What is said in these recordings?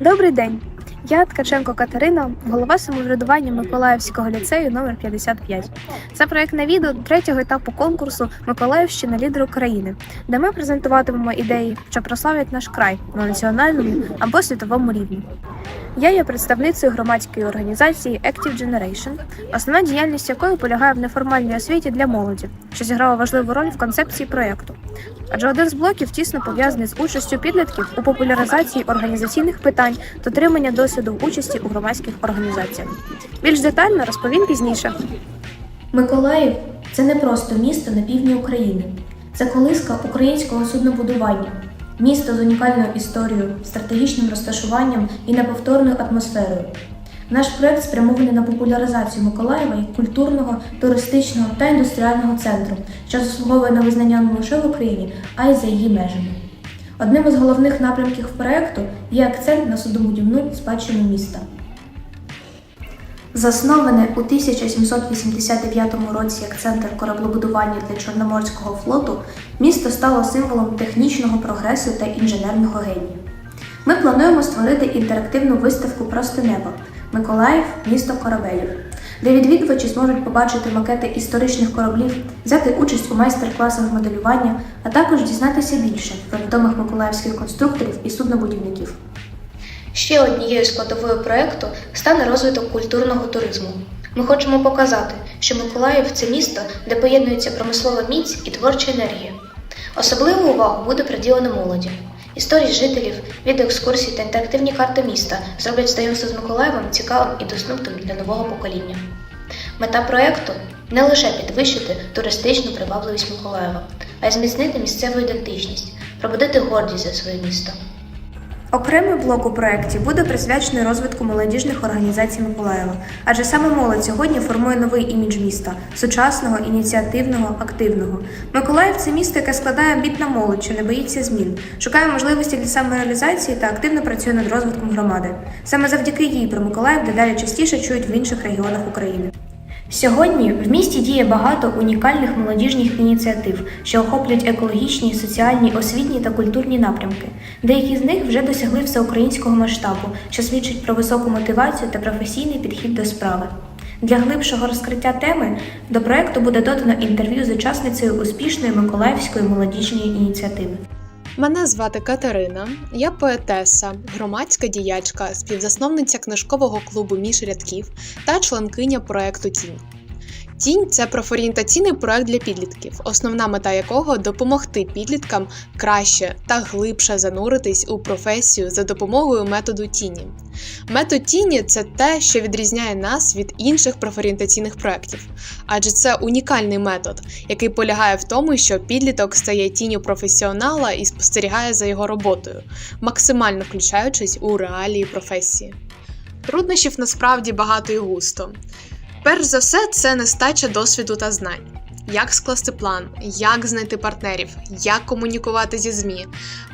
Добрий день. Я Ткаченко Катерина, голова самоврядування Миколаївського ліцею номер 55. Це проєктне відео третього етапу конкурсу Миколаївщина лідер України, де ми презентуватимемо ідеї, що прославлять наш край на національному або світовому рівні. Я є представницею громадської організації Active Generation, основна діяльність якої полягає в неформальній освіті для молоді, що зіграла важливу роль в концепції проєкту. Адже один з блоків тісно пов'язаний з участю підлітків у популяризації організаційних питань дотримання досвіду в участі у громадських організаціях. Більш детально розповім пізніше. Миколаїв це не просто місто на півдні України. Це колиска українського суднобудування, місто з унікальною історією, стратегічним розташуванням і неповторною атмосферою. Наш проект спрямований на популяризацію Миколаєва як культурного, туристичного та індустріального центру, що заслуговує на визнання не лише в Україні, а й за її межами. Одним із головних напрямків проекту є акцент на судобудівну спадщину міста. Засноване у 1789 році як центр кораблебудування для Чорноморського флоту, місто стало символом технічного прогресу та інженерного генію. Ми плануємо створити інтерактивну виставку Просто небо Миколаїв місто корабелів, де відвідувачі зможуть побачити макети історичних кораблів, взяти участь у майстер-класах моделювання, а також дізнатися більше про відомих миколаївських конструкторів і суднобудівників. Ще однією складовою проекту стане розвиток культурного туризму. Ми хочемо показати, що Миколаїв це місто, де поєднується промислова міць і творча енергія. Особливу увагу буде приділено молоді. Історії жителів, відеоекскурсії та інтерактивні карти міста зроблять знайомство з Миколаєвом цікавим і доступним для нового покоління. Мета проекту не лише підвищити туристичну привабливість Миколаєва, а й зміцнити місцеву ідентичність, пробудити гордість за своє місто. Окремий блок у проєкті буде присвячений розвитку молодіжних організацій Миколаєва, адже саме молодь сьогодні формує новий імідж міста сучасного, ініціативного, активного. Миколаїв це місто, яке складає амбітна молодь, що не боїться змін, шукає можливості для самореалізації та активно працює над розвитком громади. Саме завдяки їй про Миколаїв дедалі частіше чують в інших регіонах України. Сьогодні в місті діє багато унікальних молодіжних ініціатив, що охоплюють екологічні, соціальні, освітні та культурні напрямки. Деякі з них вже досягли всеукраїнського масштабу, що свідчить про високу мотивацію та професійний підхід до справи. Для глибшого розкриття теми до проекту буде додано інтерв'ю з учасницею успішної Миколаївської молодіжної ініціативи. Мене звати Катерина, я поетеса, громадська діячка, співзасновниця книжкового клубу Між рядків та членкиня проекту Тінь. Тінь це профорієнтаційний проект для підлітків, основна мета якого допомогти підліткам краще та глибше зануритись у професію за допомогою методу тіні. Метод тіні це те, що відрізняє нас від інших профорієнтаційних проєктів, адже це унікальний метод, який полягає в тому, що підліток стає тінню професіонала і спостерігає за його роботою, максимально включаючись у реалії професії. Труднощів насправді багато і густо. Перш за все, це нестача досвіду та знань. Як скласти план, як знайти партнерів, як комунікувати зі ЗМІ.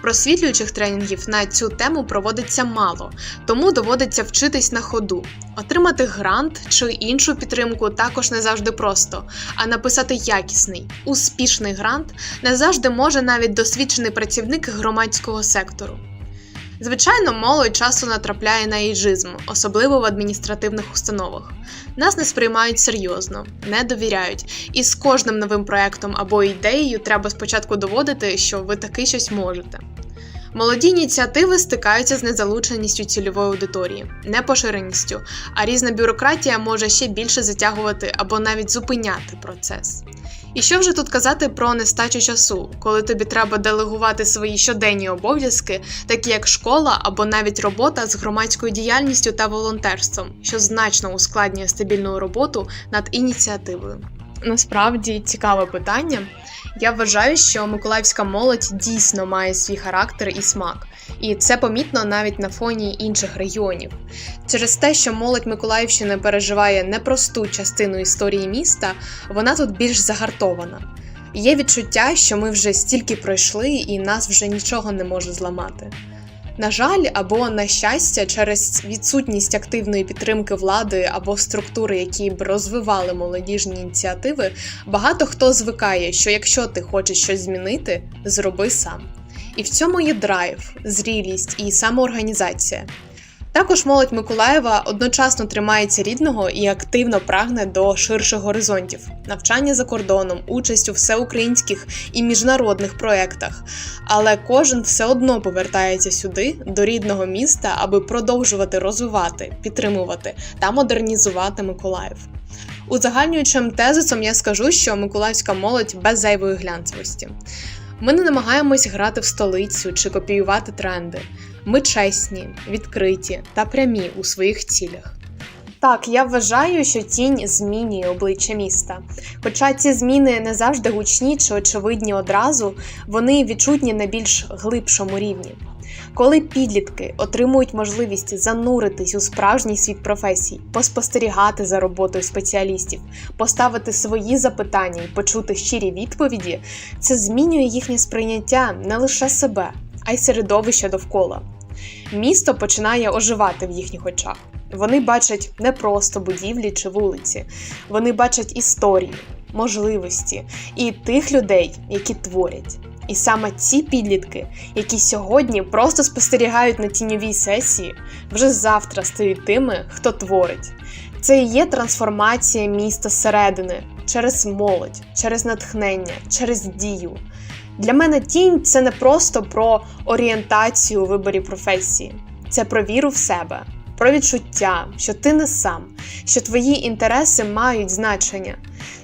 Просвітлюючих тренінгів на цю тему проводиться мало, тому доводиться вчитись на ходу. Отримати грант чи іншу підтримку також не завжди просто, а написати якісний, успішний грант не завжди може навіть досвідчений працівник громадського сектору. Звичайно, молодь часто натрапляє на іджизм, особливо в адміністративних установах. Нас не сприймають серйозно, не довіряють, і з кожним новим проектом або ідеєю треба спочатку доводити, що ви таки щось можете. Молоді ініціативи стикаються з незалученістю цільової аудиторії, непоширеністю, а різна бюрократія може ще більше затягувати або навіть зупиняти процес. І що вже тут казати про нестачу часу, коли тобі треба делегувати свої щоденні обов'язки, такі як школа або навіть робота з громадською діяльністю та волонтерством, що значно ускладнює стабільну роботу над ініціативою. Насправді цікаве питання. Я вважаю, що миколаївська молодь дійсно має свій характер і смак, і це помітно навіть на фоні інших регіонів. Через те, що молодь Миколаївщини переживає непросту частину історії міста, вона тут більш загартована. Є відчуття, що ми вже стільки пройшли, і нас вже нічого не може зламати. На жаль, або на щастя, через відсутність активної підтримки влади або структури, які б розвивали молодіжні ініціативи, багато хто звикає, що якщо ти хочеш щось змінити, зроби сам. І в цьому є драйв, зрілість і самоорганізація. Також молодь Миколаєва одночасно тримається рідного і активно прагне до ширших горизонтів, навчання за кордоном, участь у всеукраїнських і міжнародних проєктах. Але кожен все одно повертається сюди, до рідного міста, аби продовжувати розвивати, підтримувати та модернізувати Миколаїв. Узагальнюючим тезисом я скажу, що миколаївська молодь без зайвої глянцевості. Ми не намагаємось грати в столицю чи копіювати тренди. Ми чесні, відкриті та прямі у своїх цілях. Так, я вважаю, що тінь змінює обличчя міста. Хоча ці зміни не завжди гучні чи очевидні одразу, вони відчутні на більш глибшому рівні. Коли підлітки отримують можливість зануритись у справжній світ професій, поспостерігати за роботою спеціалістів, поставити свої запитання і почути щирі відповіді, це змінює їхнє сприйняття не лише себе, а й середовища довкола. Місто починає оживати в їхніх очах. Вони бачать не просто будівлі чи вулиці, вони бачать історії, можливості і тих людей, які творять. І саме ці підлітки, які сьогодні просто спостерігають на тіньовій сесії, вже завтра стають тими, хто творить. Це і є трансформація міста зсередини через молодь, через натхнення, через дію. Для мене тінь це не просто про орієнтацію у виборі професії, це про віру в себе, про відчуття, що ти не сам, що твої інтереси мають значення.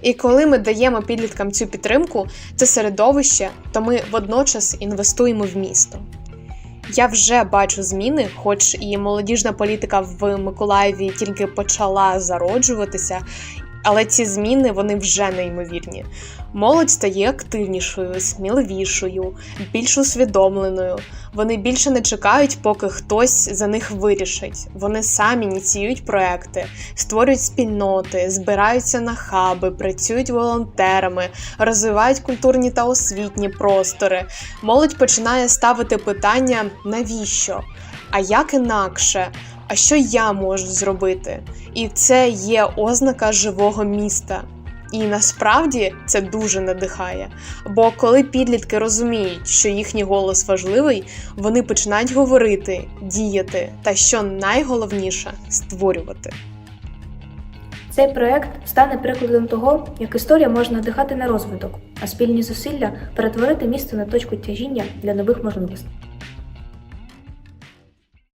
І коли ми даємо підліткам цю підтримку, це середовище, то ми водночас інвестуємо в місто. Я вже бачу зміни, хоч і молодіжна політика в Миколаєві тільки почала зароджуватися, але ці зміни вони вже неймовірні. Молодь стає активнішою, сміливішою, більш усвідомленою. Вони більше не чекають, поки хтось за них вирішить. Вони самі ініціюють проекти, створюють спільноти, збираються на хаби, працюють волонтерами, розвивають культурні та освітні простори. Молодь починає ставити питання навіщо? А як інакше? А що я можу зробити? І це є ознака живого міста. І насправді це дуже надихає. Бо коли підлітки розуміють, що їхній голос важливий, вони починають говорити, діяти та що найголовніше створювати. Цей проект стане прикладом того, як історія може надихати на розвиток, а спільні зусилля перетворити місто на точку тяжіння для нових можливостей.